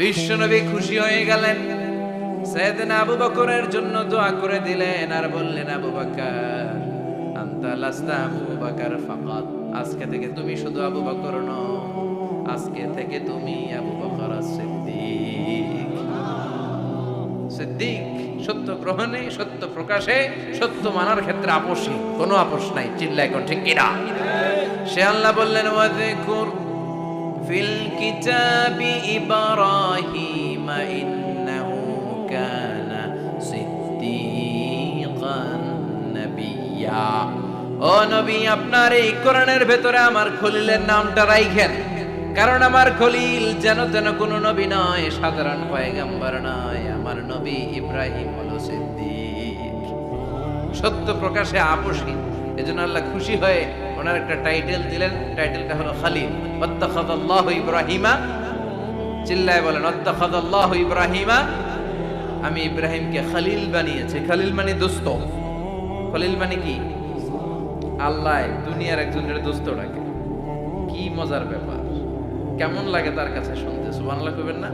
বিশ্বনবী খুশি হয়ে গেলেন। সৈয়দনা আবু বকরের জন্য দোয়া করে দিলেন আর বললেন, আবু বকর, আন্তা আবু বকর ফাকাত আজকে থেকে তুমি শুধু আবু বকর নও, আজকে থেকে তুমি আবু বকর সিদ্দিক। সিদ্দিক, সত্য গ্রহণে, সত্য প্রকাশে, সত্য মানার ক্ষেত্রে আপোষী, কোনো আপোষ নাই চিল্লাই কোন ঠিক কিনা? সে আল্লাহ বললেন ওয়াযকুর ফিল কিতাবি ইব্রাহিম ইন্নাহু কানা সিদ্দিকান নাবিয়্যা ও নবী, আপনার এই কোরআনের ভেতরে আমার খলিলের নামটা রাইখেন। কারণ আমার খলিল যেন যেন কোনো নবী নয়, সাধারণ পয়গাম্বর নয়, আমার নবী ইব্রাহিম হলো সিদ্দিক। সত্য প্রকাশে আপোষহীন এজন্য আল্লাহ খুশি হয়ে ওনার একটা টাইটেল দিলেন টাইটেলটা হলো খালিল। ওয়াত্তাখাদাল্লাহু ইব্রাহিমা, চিল্লায় বলেন ওয়াত্তাখাদাল্লাহু ইব্রাহিমা, আমি ইব্রাহিমকে খালিল বানিয়েছি। খালিল মানে দোস্ত। খলিল মানে কি? আল্লাহ দুনিয়ার একজনের দোস্ত ডাকে। কি মজার ব্যাপার। কেমন লাগে তার কাছে শুনতে? সুবহানাল্লাহ কইবেন না?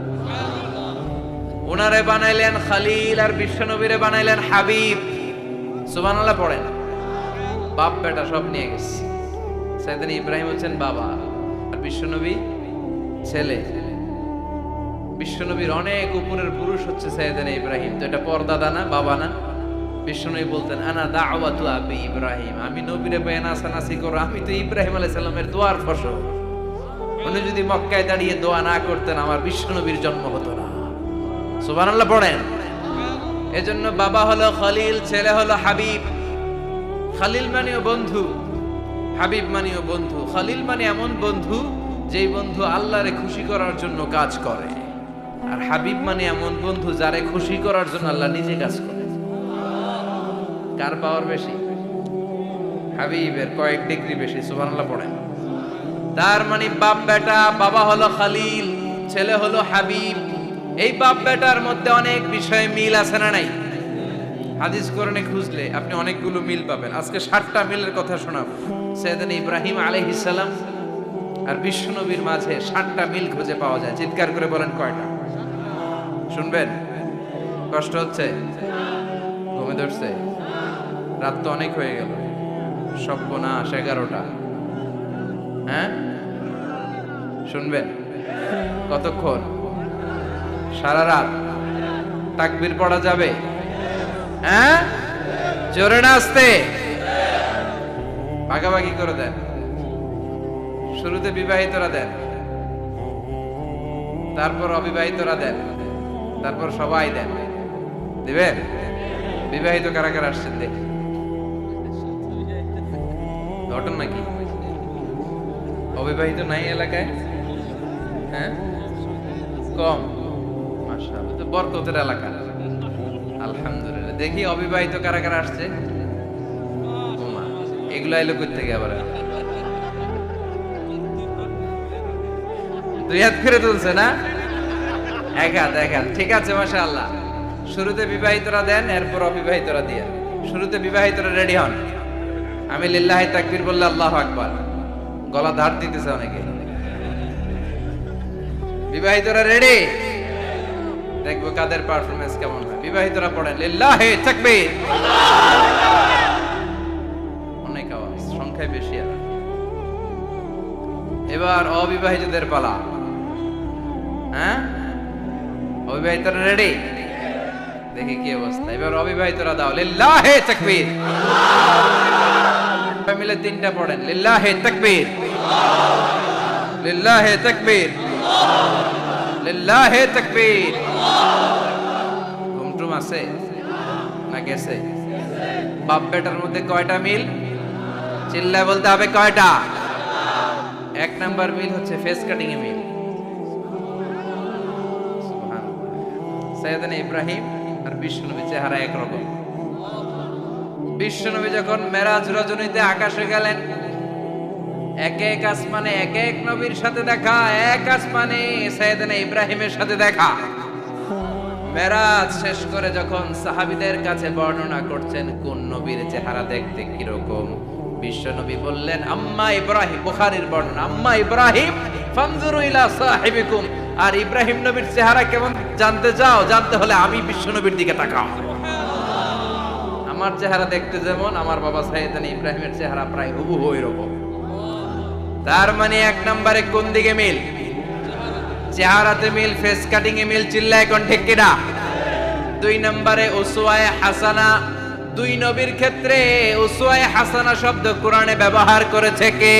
ওনারে বানাইলেন খালিল আর বিশ্বনবীরে বানাইলেন হাবিব। সুবহানাল্লাহ পড়েন। বাপ বেটা সব নিয়ে গেছে। সাইদানি ইব্রাহিম হচ্ছেন বাবা আর বিশ্বনবী ছেলে। বিশ্বনবীর অনেক উপরের পুরুষ হচ্ছে সাইদানি ইব্রাহিম। তো এটা পর্দাদা না বাবা না। বিশ্বনবী বলতেন, আনা দাওয়াতু আবি ইব্রাহিম। আমি নবীরে পেয়ে নাসানাসি করো। আমি তো ইব্রাহিম আলাইহিস সালামের দোয়ার ফসল। উনি যদি মক্কায় দাঁড়িয়ে দোয়া না করতেন, আমার বিশ্বনবীর জন্ম হতো না। সুবহানাল্লাহ, পড়েন। এজন্য বাবা হলো খলিল, ছেলে হলো হাবিব। খালিল মানেও বন্ধু। হাবিব মানেও বন্ধু, খালিল মানে এমন বন্ধু যেই বন্ধু আল্লাহরে খুশি করার জন্য কাজ করে। আর হাবিব মানে এমন বন্ধু যারে খুশি করার জন্য আল্লাহ নিজে কাজ করে। কার পাওয়ার বেশি? হাবিবের কয়েক ডিগ্রি বেশি, সুবহানাল্লাহ পড়েন। তার মানে বাপ বেটা, বাবা হলো খালিল, ছেলে হলো হাবিব। এই বাপ বেটার মধ্যে অনেক বিষয়ে মিল আছে না নাই? হাদিস কোরআনে খুঁজলে আপনি অনেকগুলো মিল পাবেন। আজকে ষাটটা মিলের কথা শোনাব। সৈয়দান ইব্রাহিম আলাইহিস সালাম আর বিশ্বনবীর মাঝে ষাটটা মিল খুঁজে পাওয়া যায়। চিৎকার করে বলেন কয়টা? শুনবেন? কষ্ট হচ্ছে? ঘুমে ধরছে? রাত তো অনেক হয়ে গেল। সপ্পনাশ এগারোটা। হ্যাঁ? শুনবেন? কতক্ষণ? সারা রাত। তাকবির পড়া যাবে? হ্যাঁ? জোরে না আসতে ভাগাভাগি করে দেন। শুরুতে বিবাহিতরা দেন। তারপর অবিবাহিতরা দেন। তারপর সবাই দেন। দিবেন? বিবাহিত কারা কারা আসছেন দেখি। ঘটন নাকি? অবিবাহিত নাই এলাকায়? হ্যাঁ? কম। তো বরকতের এলাকা। আলহামদুলিল্লাহ। দেখি অবিবাহিত কারা কারা আসছে। এগুলো এলো থেকে আবার? দুই হাত ফিরে তুলছে না? এক হাত এক হাত। ঠিক আছে, মাশাআল্লাহ। শুরুতে বিবাহিতরা দেন, এরপর অবিবাহিতরা দিয়ে। শুরুতে বিবাহিতরা রেডি হন। আমি লিল্লাহি তাকবীর বললে আল্লাহু আকবার। গলা ধার দিতেছে অনেকে। বিবাহিতরা রেডি? দেখব কাদের পারফরমেন্স কেমন হয়। বিবাহিতরা পড়েন, লিল্লাহি তাকবীর। অনেক আওয়াজ, সংখ্যায় বেশি আর এবার অবিবাহিতদের পালা। হ্যাঁ? অবিবাহিতরা রেডি দেখি কি অবস্থা। এবার অবিবাহিতরা দাও, লিল্লাহি তাকবীর। মিলে তিনটা পড়েন, লিল্লাহি তাকবীর। লিল্লাহি তাকবীর। লিল্লাহি তাকবীর। ঘুমটুম আছে? না গেছে। বাপ বেটার মধ্যে কয়টা মিল? চিল্লায় বলতে হবে কয়টা? এক নাম্বার মিল হচ্ছে ফেস কাটিং এ মিল। সৈয়দানা ইব্রাহিম আর বিষ্ণুনবী চেহারা একরকম। বিশ্বনবী যখন মেরাজ রজনীতে আকাশে গেলেন, এক এক আসমানে এক এক নবীর সাথে দেখা, এক আসমানে সৈয়দনা ইব্রাহিমের সাথে দেখা। মেরাজ শেষ করে যখন সাহাবিদের কাছে বর্ণনা করছেন, কোন নবীর চেহারা দেখতে কীরকম? বিশ্বনবী বললেন, আম্মা ইব্রাহিম বুখারীর বর্ণনা, আম্মা ইব্রাহিম, ফানজুরু ইলা সাহিবিকুম আর ইব্রাহিম নবীর চেহারা কেমন? জানতে চাও জানতে হলে আমি বিশ্ব নবীর দিকে তাকাও। আমার চেহারা দেখতে যেমন, আমার বাবা সাইয়েদান ইব্রাহিমের চেহারা প্রায় হুবহু এরকম তার মানে এক নম্বরে কোন দিকে মিল? চেহারাতে মিল ফেস কাটিং এ মিল চিল্লা এখন ঠিক কিনা দুই নম্বরে উসওয়ায়ে হাসানা। দুই নবীর ক্ষেত্রে উসওয়ায়ে হাসানা শব্দ কোরআনে ব্যবহার করেছে কে?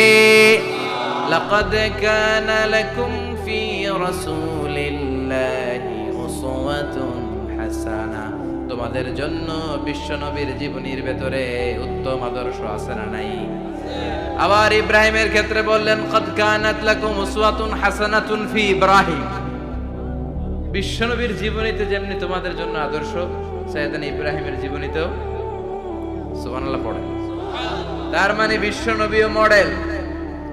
লাকাদ কানা লাকুম ফি রাসূলিল্লাহি উসওয়াতুন হাসানা। তোমাদের জন্য বিশ্ব নবীর জীবনীর ভেতরে উত্তম আদর্শ আছে না নাই? আবার ইব্রাহিমের ক্ষেত্রে বললেন ফি বিশ্বনবীর জীবনীতে যেমনি তোমাদের জন্য আদর্শ, সৈয়দান ইব্রাহিমের জীবনীতেও পড়ে। তার মানে বিশ্বনবীও মডেল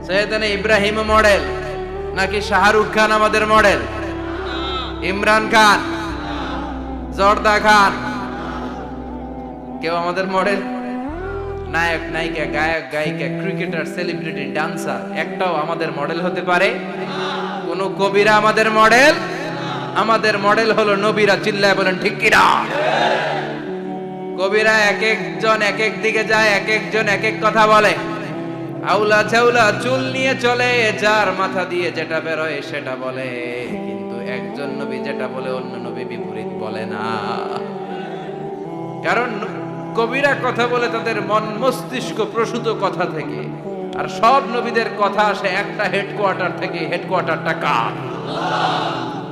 সৈয়দান ইব্রাহিম মডেল নাকি শাহরুখ খান আমাদের মডেল ইমরান খান, জর্দা খান, কেউ আমাদের মডেল নায়ক, নায়িকা, গায়ক, গায়িকা, ক্রিকেটার সেলিব্রিটি ডান্সার একটাও আমাদের মডেল হতে পারে। কোন কবিরা আমাদের মডেল আমাদের মডেল হলো নবীরা চিল্লায় বলেন, ঠিক কিনা? কবিরা এক একজন এক এক দিকে যায়, এক একজন এক এক কথা বলে। আউলা চাউলা চুল নিয়ে চলে, যার মাথা দিয়ে যেটা বেরোয় সেটা বলে। কিন্তু একজন নবী যেটা বলে, অন্য নবী বিপরীত বলে না। কারণ কবিরা কথা বলে তাদের মন মস্তিষ্ক প্রসূত কথা থেকে। আর সব নবীদের কথা আসে একটা হেডকোয়ার্টার থেকে হেডকোয়ার্টারটা কার?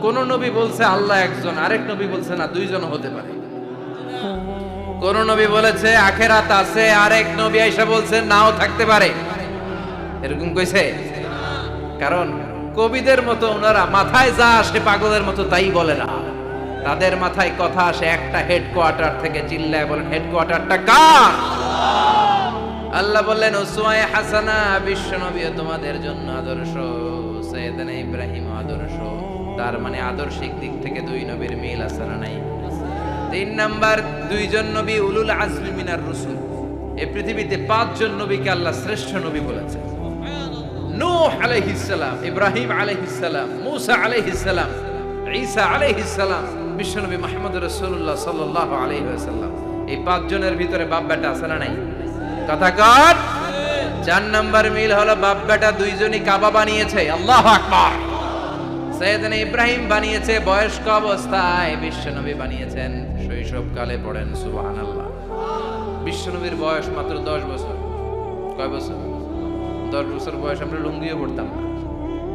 কোন নবী বলছে আল্লাহ একজন, আরেক নবী বলছে না, দুইজন হতে পারে। কোন নবী বলেছে আখেরাত আছে, আরেক নবী এসে বলছে নাও থাকতে পারে। এরকম কইছে? কারণ কবিদের মতো ওনারা মাথায় যা আসে পাগলের মতো তাই বলে না। তাদের মাথায় কথা আসে, একটা হেডকোয়ার্টার থেকে চিল্লায় বলেন হেডকোয়ার্টারটা কার? আল্লাহ বললেন উসওয়ায়ে হাসানা বিশ্ব নবী তোমাদের জন্য আদর্শ, সৈয়দানা ইব্রাহিম আদর্শ। তার মানে আদর্শিক দিক থেকে দুই নবীর মিল আছে না নাই? তিন নাম্বার, দুইজন নবী উলুল আজমি মিনার রসুল। এই পৃথিবীতে পাঁচজন নবীকে আল্লাহ শ্রেষ্ঠ নবী বলেছেন। নূহ আলাইহিস সালাম, ইব্রাহিম আলাইহিস সালাম, মূসা আলাইহিস সালাম, ঈসা আলাইহিস সালাম বিশ্বনবী মুহাম্মদ রাসূলুল্লাহ সাল্লাল্লাহু আলাইহি ওয়াসাল্লাম। এই পাঁচজনের ভিতরে বাপ বেটা আছে না নাই? কথা কর চার নাম্বার মিল হলো বাপ বেটা দুইজনই কাবা বানিয়েছে। আল্লাহ আকবার। সৈয়দনা ইব্রাহিম বানিয়েছে, বয়স্ক অবস্থায় বিশ্বনবী বানিয়েছেন। শৈশবকালে পড়েন, সুবহানাল্লাহ। বিশ্বনবীর বয়স মাত্র দশ বছর। কয় বছর? দশ বছর বয়স আমরা লুঙ্গিও পড়তাম না।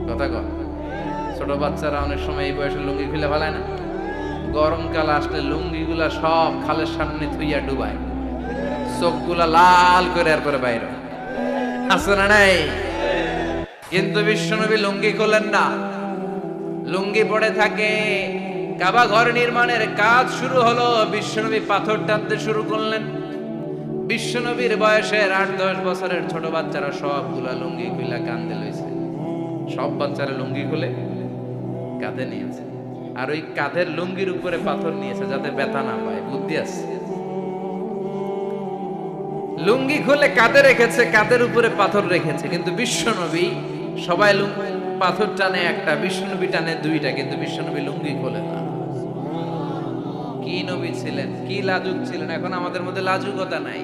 কথা কর ছোট বাচ্চারা অনেক সময় এই বয়সে লুঙ্গি খুলে ফেলায় না। গরমকাল আসলে লুঙ্গিগুলা সব খালের সামনে থুইয়া ডুবায়। চোখগুলা লাল করে আর করে বাইরে। আছে না নাই? কিন্তু বিশ্বনবী লুঙ্গি করলেন না। লুঙ্গি পড়ে থাকে, কাবা ঘর নির্মাণের কাজ শুরু হলো, বিশ্বনবী পাথর টানতে শুরু করলেন। বিশ্বনবীর বয়সের আট দশ বছরের ছোট বাচ্চারা সবগুলা লুঙ্গি খুলে কান্দে লইছে। সব বাচ্চারা লুঙ্গি খুলে কাঁধে নিয়েছে আর ওই কাঁধের লুঙ্গির উপরে পাথর নিয়েছে যাতে ব্যথা না পায়, বুদ্ধি আছে? লুঙ্গি খুলে কাঁধে রেখেছে, কাঁধের উপরে পাথর রেখেছে, কিন্তু বিশ্বনবী সবাই পাথর টানে একটা, বিশ্বনবী টানে দুইটা, কিন্তু বিশ্বনবী লুঙ্গি খোলে না। কি নবী ছিলেন, কি লাজুক ছিলেন, এখন আমাদের মধ্যে লাজুকতা নাই।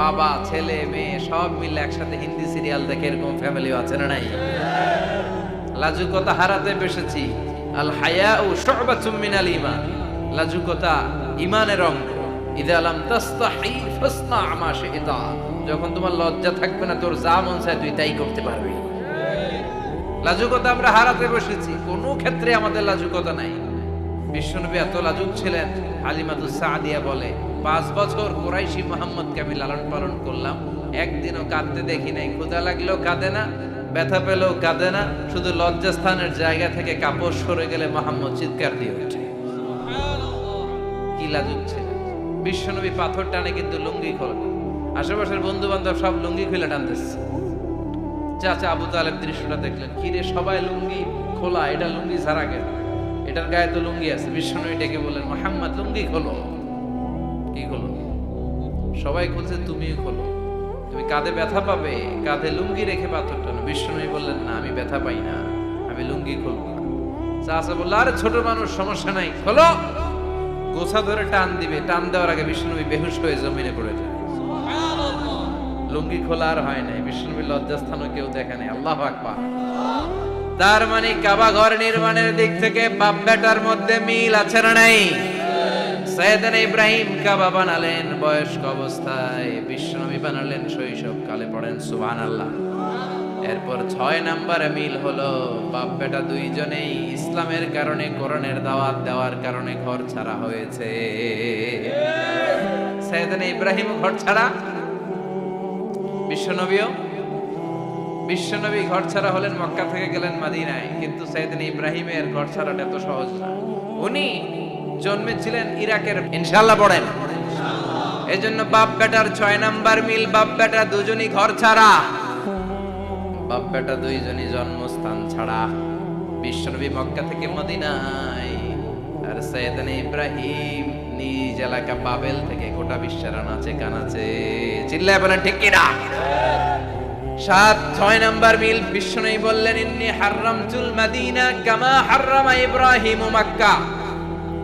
বাবা, ছেলে, মেয়ে, সব মিলে একসাথে হিন্দি সিরিয়াল দেখে এরকম ফ্যামিলিও আছে না নাই? লাজুকতা হারাতে বসেছি। আল হায়া লাজুকতা অঙ্গ। ইদা তাস্তাহি ফাসনা যখন তোমার লজ্জা থাকবে না, তোর যা মন চায় তুই তাই করতে পারবি। লাজুকতা আমরা হারাতে বসেছি। কোনো ক্ষেত্রে আমাদের লাজুকতা নাই। বিশ্বনবী এত লাজুক ছিলেন হালিমাতুস সাদিয়া বলে, পাঁচ বছর কোরাইশি মোহাম্মদকে আমি লালন পালন করলাম। একদিনও কাঁদতে দেখি নাই। ক্ষুদা লাগলেও কাঁদে না ব্যথা পেলেও কাঁদে না শুধু লজ্জাস্থানের জায়গা থেকে কাপড় সরে গেলে মোহাম্মদ চিৎকার দিয়ে ওঠে। কি লাজুক বিশ্বনবী পাথর টানে কিন্তু লুঙ্গি খোলে। আশেপাশের বন্ধু বান্ধব সব লুঙ্গি খুলে টানতেছে চাচা আবু তালেব দৃশ্যটা দেখলেন। কিরে সবাই লুঙ্গি খোলা এটা লুঙ্গি ছাড়া গেল এটার গায়ে তো লুঙ্গি আছে। বিশ্বনবী ডেকে বললেন মোহাম্মদ লুঙ্গি খোলো। কি খোলো? সবাই খুলছে তুমিও খোলো। তুমি কাঁধে ব্যথা পাবে কাঁধে লুঙ্গি রেখে পাথর টানো। বিশ্বনবী বললেন না আমি ব্যথা পাই না আমি লুঙ্গি খুলবো না। চাচা বলল আরে ছোট মানুষ সমস্যা নাই খোলো। গোছা ধরে টান দিবে। টান দেওয়ার আগে বিষ্ণুনবী বেহুশ হয়ে জমিনে পড়ে যায়। লুঙ্গি খোলা আর হয় নাই। বিষ্ণুনবী লজ্জাস্থানও কেউ দেখে নাই। আল্লাহ আকবার। তার মানে কাবা ঘর নির্মাণের দিক থেকে বাপ বেটার মধ্যে মিল আছে না নাই? সৈয়দান ইব্রাহিম কাবা বানালেন বয়স্ক অবস্থায়। বিশ্বনবী বানালেন শৈশব কালে পড়েন সুবহান আল্লাহ এরপর ছয় নাম্বারে মিল হলো, বাপ বেটা দুইজনেই ইসলামের কারণে, কোরআনের দাওয়াত দেওয়ার কারণে ঘর ছাড়া হয়েছে। সৈয়দান ইব্রাহিম ঘর ছাড়া? বিশ্বনবীও? বিশ্বনবী ঘর ছাড়া হলেন মক্কা থেকে গেলেন মাদিনায়। কিন্তু সাইদিন ইব্রাহিমের ঘর ছাড়াটা এত সহজ না। উনি জন্মেছিলেন ইরাকের ইনশাল্লাহ পড়েন। এই জন্য বাপ বেটার ছয় নাম্বার মিল, বাপ বেটা দুজনই ঘর ছাড়া। বাপ বেটা দুইজনই জন্মস্থান ছাড়া। বিশ্বনবী মক্কা থেকে মদিনায়। আর সৈয়দান ইব্রাহিম নিজ এলাকা বাবেল থেকে গোটা বিশ্বের আনাচে কানাচে। চিল্লায় বলেন, ঠিক কিনা? সাত, ছয় নাম্বার মিল বিষ্ণু বললেন, ইন্নি হারামতুল মাদিনা কামা হারামা ইব্রাহিম মাক্কা।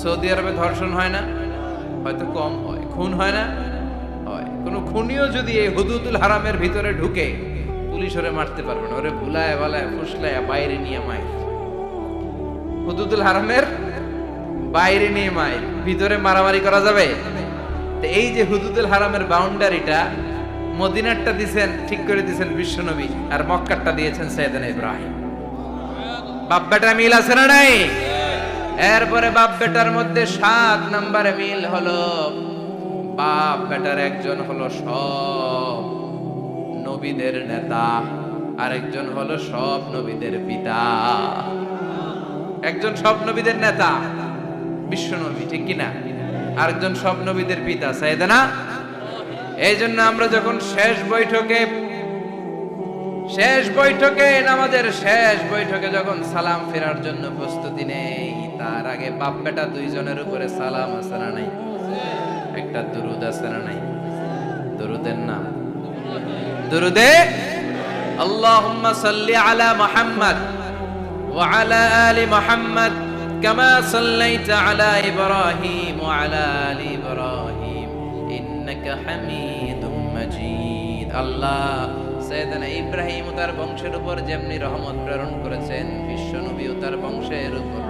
সৌদি আরবে ধর্ষণ হয় না, হয়তো কম হয়, খুন হয় না, হয়। কোন খুনিও যদি এই হুদুদুল হারামের ভিতরে ঢুকে, পুলিশ ওরে মারতে পারবে না। ওরে ভুলায় ভালায় ফুসলায়, বাইরে নিয়ে মায় হুদুদুল হারামের বাইরে নিয়ে মায় ভিতরে মারামারি করা যাবে? এই যে হুদুদুল হারামের বাউন্ডারিটা, মদিনারটা দিছেন, ঠিক করে দিছেন বিশ্বনবী, আর মক্কারটা দিয়েছেন সৈয়দান ইব্রাহিম। বাপ বেটা মিল আছে না নাই? এরপরে বাপ বেটার মধ্যে সাত নম্বরে মিল হলো, বাপ বেটার একজন হলো সব নবীদের নেতা, আরেকজন হলো সব নবীদের পিতা। একজন সব নবীদের নেতা, বিশ্ব নবী, ঠিক কিনা? আরেকজন সব নবীদের পিতা সাইদানা এই জন্য আমরা যখন শেষ বৈঠকে শেষ বৈঠকে, নামাজের শেষ বৈঠকে যখন সালাম ফেরার জন্য প্রস্তুতি নেই তার আগে বাপ বেটা দুইজনের উপরে সালাম আসারা নাই? একটা দুরুদ আসারা নাই? দুরুদের নাম? দুরুদে? ইব্রাহিম ওয়া ইব্রাহিম তার বংশের উপর যেমনি রহমত প্রেরণ করেছেন বিশ্ব নবী তার বংশের উপর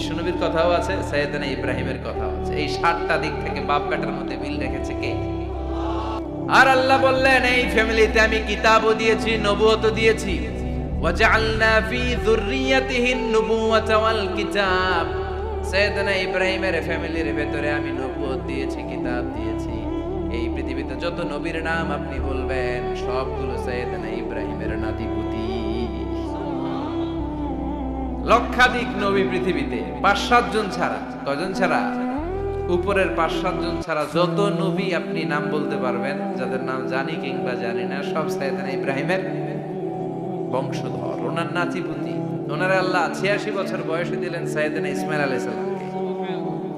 বিশ্বনবীর কথাও আছে, সৈয়দানা ইব্রাহিমের কথাও আছে। এই সাতটা দিক থেকে বাপ কাটার মধ্যে মিল রেখেছে কে? আর আল্লাহ বললেন, এই ফ্যামিলিতে আমি কিতাবও দিয়েছি নবুয়ত দিয়েছি। ওয়াজআলনা ফি যুররিয়াতিহিন নুবুওয়াতা ওয়াল কিতাব। সৈয়দনা ইব্রাহিমের ফ্যামিলির ভেতরে আমি নবুয়ত দিয়েছি, কিতাব দিয়েছি। এই পৃথিবীতে যত নবীর নাম আপনি বলবেন, সবগুলো সৈয়দনা ইব্রাহিমের নাতিপুতি। লক্ষাধিক নবী পৃথিবীতে পাঁচ সাতজন ছাড়া কজন ছাড়া? উপরের পাঁচ সাতজন ছাড়া যত নবী আপনি নাম বলতে পারবেন, যাদের নাম জানি কিংবা জানি না, সব সৈয়দনা ইব্রাহিমের বংশধর। ওনার নাতিপুতি। ওনার আল্লাহ ছিয়াশি বছর বয়সে দিলেন সাইয়েদিনা ইসমাইল আলাইহিস সালামকে।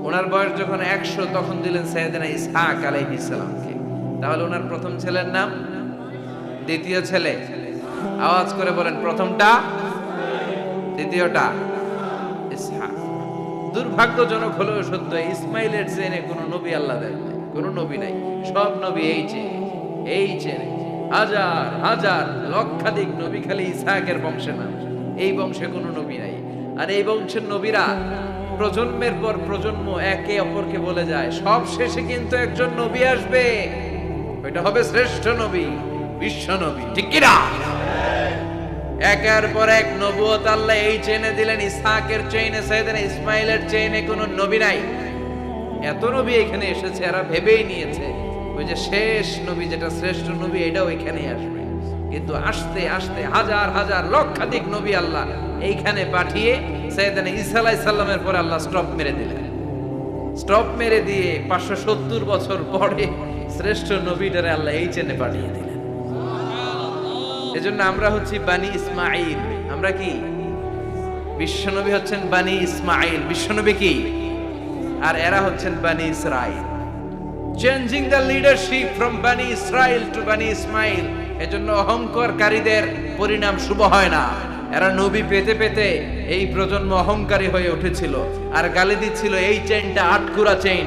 ওনার বয়স যখন একশো, তখন দিলেন সাইয়েদিনা ইসহাক আলাইহিস সালামকে। তাহলে ওনার প্রথম ছেলের নাম? দ্বিতীয় ছেলে। আওয়াজ করে বলেন, প্রথমটা দ্বিতীয়টা দুর্ভাগ্যজনক হলেও সত্য, ইসমাইলের চেনে কোনো নবী আল্লাহ দেন নাই। কোনো নবী নাই। সব নবী এই চেনে এই চেনে হাজার হাজার, লক্ষাধিক নবী খালি ইসহাকের বংশে না। এই বংশে কোনো নবী নাই। আর এই বংশের নবীরা প্রজন্মের পর প্রজন্ম একে অপরকে বলে যায়, সব শেষে কিন্তু একজন নবী আসবে। ওইটা হবে শ্রেষ্ঠ নবী, বিশ্ব নবী। ঠিক কিনা? একের পর এক নবুয়ত আল্লাহ এই চেনে দিলেন, ইসহাকের চেইনে সাইয়েদনা ইসমাইলের চেইনে কোনো নবী নাই। এত নবী এখানে এসেছে, এরা ভেবেই নিয়েছে, ওই যে শেষ নবী, যেটা শ্রেষ্ঠ নবী, এটাও এখানেই আসবে। কিন্তু আসতে আসতে হাজার হাজার, লক্ষাধিক নবী আল্লাহ এইখানে পাঠিয়ে সাইয়েদনা ঈসা আলাইহিস সালামের পরে আল্লাহ স্টপ মেরে দিলেন। স্টপ মেরে দিয়ে পাঁচশো সত্তর বছর পরে শ্রেষ্ঠ নবীটারে আল্লাহ এই চেনে পাঠিয়ে দিলেন। এজন্য আমরা হচ্ছি বানি ইসমাইল আমরা কি? বিশ্বনবী হচ্ছেন বানি ইসমাইল বিশ্বনবী কি? আর এরা হচ্ছেন Bani Israel changing the leadership from Bani Israel to Bani Ismail এজন্য অহংকারকারীদের পরিণাম শুভ হয় না। এরা নবী পেতে পেতে এই প্রজন্ম অহংকারী হয়ে উঠেছিল। আর গালি দিচ্ছিল, এই চেইনটা আটকুরা চেইন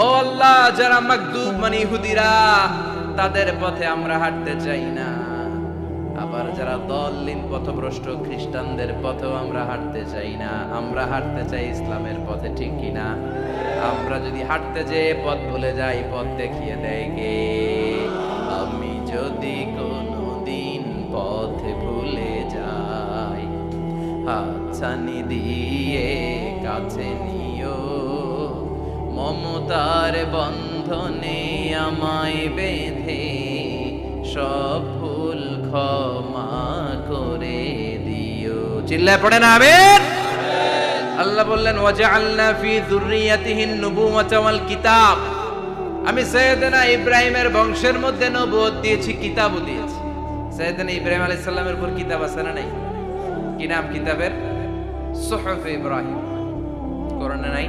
ও আল্লাহ, যারা মাগদুব মানে ইহুদিরা, তাদের পথে আমরা হাঁটতে চাই না। আবার যারা দলিন পথভ্রষ্ট খ্রিস্টানদের পথেও আমরা হাঁটতে চাই না। আমরা হাঁটতে চাই ইসলামের পথে, ঠিক কিনা আমরা যদি হাঁটতে যেয়ে পথ ভুলে যাই, পথ দেখিয়ে দেয় কে? আমি যদি কোনো দিন পথে ভুলে যাই, হাতছানি দিয়ে কাছে নিও মমতার বন্ধনে আমায় বেঁধে সব ভুল ক্ষমা করে দিও। চিল্লায় পড়ে না, আমিন? আল্লাহ বললেন, ওয়াজআলনা ফি যুররিয়াতিহিন নুবুওয়াতা ওয়াল কিতাব। আমি সৈয়দনা ইব্রাহিমের বংশের মধ্যে নবুয়ত দিয়েছি, কিতাবও দিয়েছি। সৈয়দনা ইব্রাহিম আলাইহিস সালামের উপর কিতাব আছে না নাই? কি নাম কিতাবের? সুহফ ইব্রাহিম। কোরআনে নাই?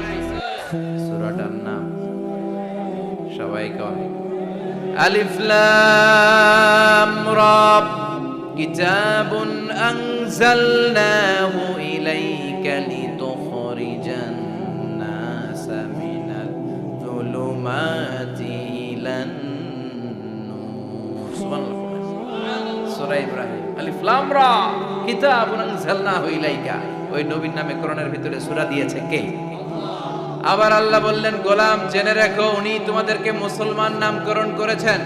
আলিফ লাম রা কিতাবুন আনজালনাহু ইলাইকা লিতুখরিজান নাস মিনাল যুলুমাতি ইলান নূর। সুবহানাল্লাহ। সূরা ইব্রাহিম। আলিফ লাম রা কিতাবুন আনজালনাহু ইলাইকা। ওই নবীর নামে কোরআনের ভিতরে সূরা দিয়েছে কে? আবার আল্লাহ বললেন, গোলাম, জেনে রেখো, উনি তোমাদেরকে মুসলমান নামকরণ করেছেন।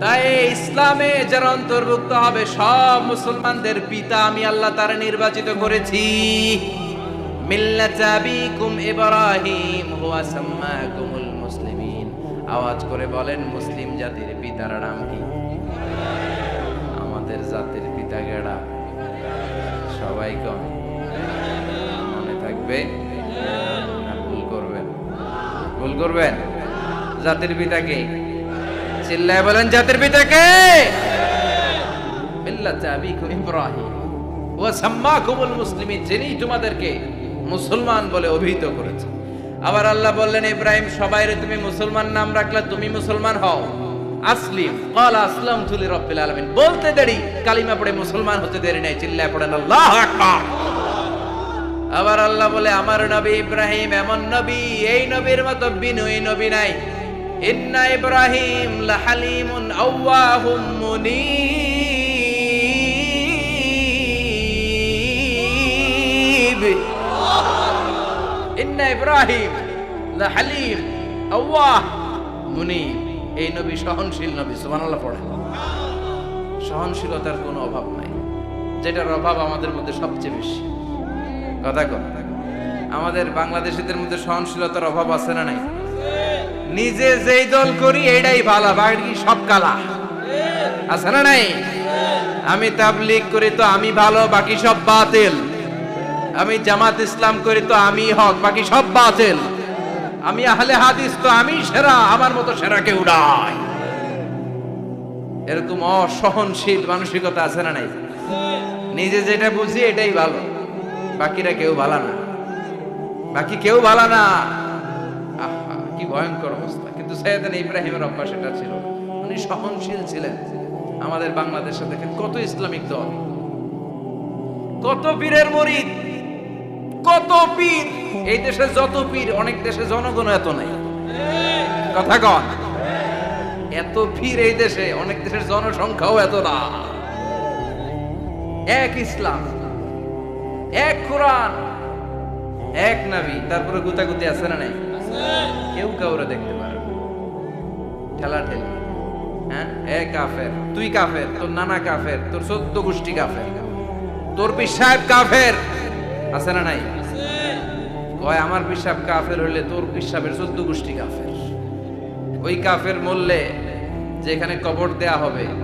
তাই ইসলামে যারা অন্তর্ভুক্ত হবে, সব মুসলমানদের পিতা আমি আল্লাহ তারা নির্বাচিত করেছি। মিল্লাত আবিকুম ইব্রাহিম, হুয়া সাম্মাকুমুল মুসলিমিন। আওয়াজ করে বলেন, মুসলিম জাতির পিতার নাম কি? আমাদের জাতির পিতা গেড়া। সবাই কম মনে থাকবে? ভুল করবেন? জাতির পিতাকে। চিল্লায় বলেন, জাতির পিতাকে! মুসলিমিন, যিনি তোমাদেরকে মুসলমান বলে অভিহিত করেছে আবার বললেন, ইব্রাহিম, সবাইরে তুমি মুসলমান নাম রাখলে তুমি মুসলমান হও। আসলিম আলামিন। বলতে দেরি, কালিমা পড়ে মুসলমান হতে দেরি নাই। চিল্লায় পড়েন, আল্লাহু আবার আল্লাহ বলে, আমার নবী ইব্রাহিম এমন নবী, এই নবীর মতো বিনয়ী নবী নাই। ইন্না ইব্রাহিম লাহালিমুন আওয়াহুম মুনিব। ইন্না ইব্রাহিম লাহালিম আওয়াহ মুনিব। এই নবী সহনশীল নবী, সুবহানাল্লাহ পড়ে। সহনশীলতার কোনো অভাব নাই, যেটার অভাব আমাদের মধ্যে সবচেয়ে বেশি। কথা কর আমাদের বাংলাদেশিদের মধ্যে সহনশীলতার অভাব আছে না নাই? নিজে যেই দল করি এটাই ভালো, বাকি সব কালা। আছে না নাই? আমি তাবলিগ করি তো আমি ভালো, বাকি সব বাতিল। আমি জামাত ইসলাম করি তো আমি হক, বাকি সব বাতিল। আমি আহলে হাদিস তো আমি সেরা, আমার মতো সেরা কেউ নাই। এরকম অসহনশীল মানসিকতা আছে না নাই? নিজে যেটা বুঝি, এটাই ভালো। বাকিরা কেউ ভালো না। বাকি কেউ ভালো না। কি ভয়ঙ্কর অবস্থা। কিন্তু সৈয়দান ইব্রাহিমের অভ্যাস এটা ছিল। উনি সহনশীল ছিলেন। আমাদের বাংলাদেশে দেখেন কত ইসলামিক দল। কত পীরের মরিদ। কত পীর। এই দেশে যত পীর, অনেক দেশে জনগণ এত নাই। কথা কন। এত পীর এই দেশে, অনেক দেশের জনসংখ্যাও এত না। এক ইসলাম। এক কোরআন, এক নাবি, তারপরে গুতাগুতি আছে না নাই? কেউ কাউরে দেখতে পারে ঠেলা ঠেলি হ্যাঁ? এ কাফের, তুই কাফের, তোর নানা কাফের, তোর চোদ্দ গোষ্ঠী কাফের। তোর পীর কাফের। আছে না নাই? কয়, আমার পিসাব কাফের হলে তোর পিসাবের চোদ্দ গোষ্ঠী কাফের। ওই কাফের মরলে যেখানে কবর দেয়া হবে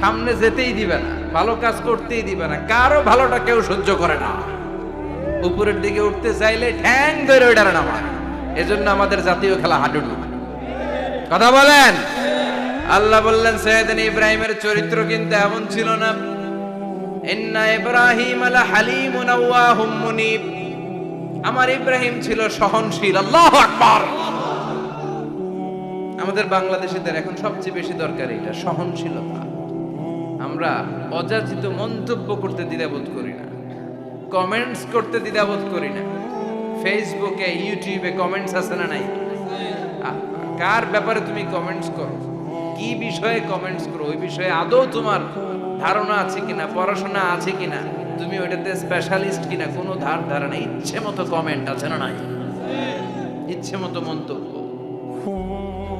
সামনে যেতেই দিবে না, ভালো কাজ করতেই দিবে না, কারও ভালোটা কেউ সহ্য করে না। উপরের দিকে উঠতে চাইলে ঠ্যাং ধরে ওইটার নামা এজন্য আমাদের জাতীয় খেলা হাডুডু। কথা বলেন? আল্লাহ বললেন, সৈয়দিন ইব্রাহিমের চরিত্র কিন্তু এমন ছিল না। ইন্না ইব্রাহিম আলা হালিমুন আওয়াহুম মুনিব। আমার ইব্রাহিম ছিল সহনশীল, আল্লাহু আকবার। আমাদের বাংলাদেশিদের এখন সবচেয়ে বেশি দরকার এটা, সহনশীলতা। আমরা অযাচিত মন্তব্য করতে দ্বিধাবোধ করি না। কমেন্টস করতে দ্বিধাবোধ করি না। ফেসবুকে ইউটিউবে কমেন্টস আছে না নাই? কার ব্যাপারে তুমি কমেন্টস করো? কি বিষয়ে কমেন্টস করো? ওই বিষয়ে আদৌ তোমার ধারণা আছে কিনা, পড়াশোনা আছে কিনা? তুমি ওইটাতে স্পেশালিস্ট কিনা? কোনো ধার ধারণা ইচ্ছে মতো কমেন্ট আছে না নাই? ইচ্ছে মতো মন্তব্য।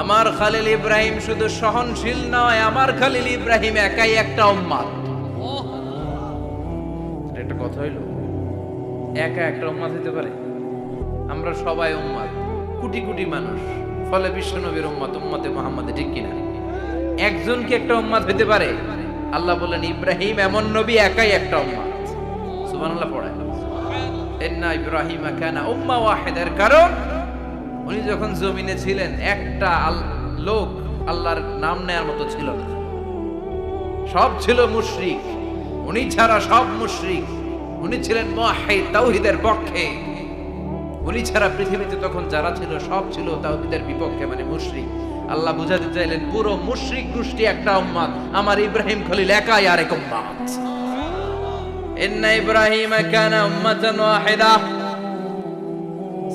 আমার খালিল ইব্রাহিম শুধু সহনশীল নয় আমার খালিল ইব্রাহিম একাই একটা উম্মাত এটা একটা কথা হইল একা একটা উম্মাত হতে পারে? আমরা সবাই উম্মাত কোটি কোটি মানুষ ফলে বিশ্ব নবীর উম্মাত উম্মাতে মোহাম্মদে ঠিক কিনা? একজন কি একটা উম্মাত হতে পারে? আল্লাহ বলেন ইব্রাহিম এমন নবী একাই একটা উম্মাত সুবহানাল্লাহ পড়ায়। ইন্না ইব্রাহিম কানা উম্মা ওয়াহিদার। কারণ উনি যখন জমিনে ছিলেন, একটা লোক আল্লাহর নাম নেয়ার মতো ছিল না। সব ছিল মুশরিক। উনি ছাড়া সব মুশরিক। উনি ছিলেন তাওহীদের পক্ষে। উনি ছাড়া পৃথিবীতে তখন যারা ছিল, সব ছিল তাওহিদের বিপক্ষে মানে মুশরিক। আল্লাহ বুঝাতে চাইলেন, পুরো মুশরিক গোষ্ঠী একটা উম্মাদ। আমার ইব্রাহিম খলিল একাই আরেক উম্মাদ। ইন্না ইব্রাহিম কানা উম্মাতান ওয়াহিদা।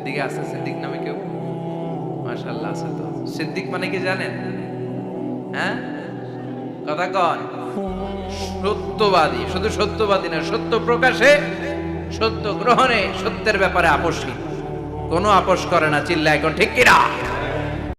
এদিকে আছে সিদ্দিক নামে কেউ? মাশাল্লাহ আছে তো। সিদ্দিক মানে কি জানেন? হ্যাঁ? কথা কন। সত্যবাদী, শুধু সত্যবাদী না, সত্য প্রকাশে, সত্য গ্রহণে সত্যের ব্যাপারে আপোষহীন। কোনো আপোষ করে না চিল্লা এখন ঠিক কিনা?